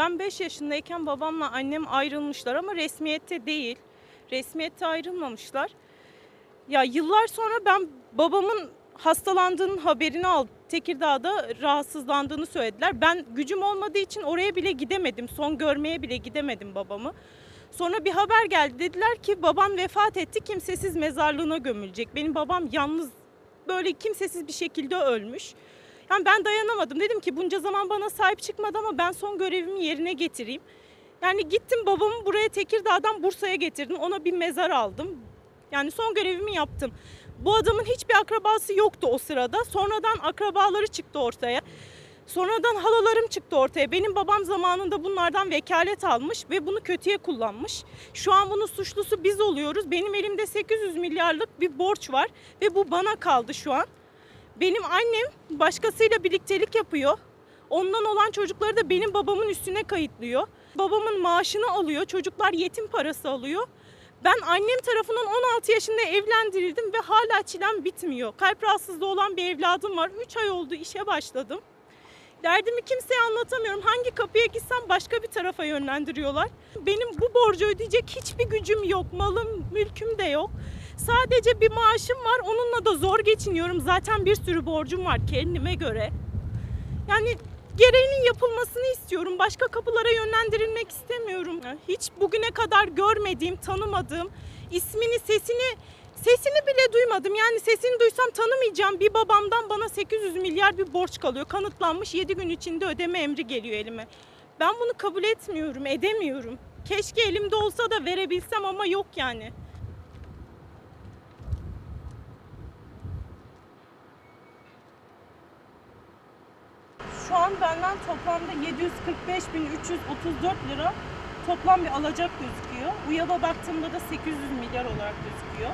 Ben 5 yaşındayken babamla annem ayrılmışlar ama resmiyette değil. Resmiyette ayrılmamışlar. Ya yıllar sonra ben babamın hastalandığının haberini aldım. Tekirdağ'da rahatsızlandığını söylediler. Ben gücüm olmadığı için oraya bile gidemedim. Son görmeye bile gidemedim babamı. Sonra bir haber geldi. Dediler ki baban vefat etti. Kimsesiz mezarlığına gömülecek. Benim babam yalnız böyle kimsesiz bir şekilde ölmüş. Yani ben dayanamadım. Dedim ki bunca zaman bana sahip çıkmadı ama ben son görevimi yerine getireyim. Yani gittim babamı buraya Tekirdağ'dan Bursa'ya getirdim. Ona bir mezar aldım. Yani son görevimi yaptım. Bu adamın hiçbir akrabası yoktu o sırada. Sonradan akrabaları çıktı ortaya. Sonradan halalarım çıktı ortaya. Benim babam zamanında bunlardan vekalet almış ve bunu kötüye kullanmış. Şu an bunun suçlusu biz oluyoruz. Benim elimde 800 milyarlık bir borç var ve bu bana kaldı şu an. Benim annem başkasıyla birliktelik yapıyor. Ondan olan çocukları da benim babamın üstüne kayıtlıyor. Babamın maaşını alıyor. Çocuklar yetim parası alıyor. Ben annem tarafından 16 yaşında evlendirildim ve hala çilem bitmiyor. Kalp rahatsızlığı olan bir evladım var. 3 ay oldu işe başladım. Derdimi kimseye anlatamıyorum. Hangi kapıya gitsem başka bir tarafa yönlendiriyorlar. Benim bu borcu ödeyecek hiçbir gücüm yok. Malım, mülküm de yok. Sadece bir maaşım var. Onunla da zor geçiniyorum. Zaten bir sürü borcum var kendime göre. Yani gereğinin yapılmasını istiyorum. Başka kapılara yönlendirilmek istemiyorum. Hiç bugüne kadar görmediğim, tanımadığım, ismini, sesini sesini bile duymadım. Yani sesini duysam tanımayacağım bir babamdan bana 800 milyar bir borç kalıyor. Kanıtlanmış 7 gün içinde ödeme emri geliyor elime. Ben bunu kabul etmiyorum, edemiyorum. Keşke elimde olsa da verebilsem ama yok yani. Şu an benden toplamda 745.334 lira toplam bir alacak gözüküyor. UYAL'a baktığımda da 800 milyar olarak gözüküyor.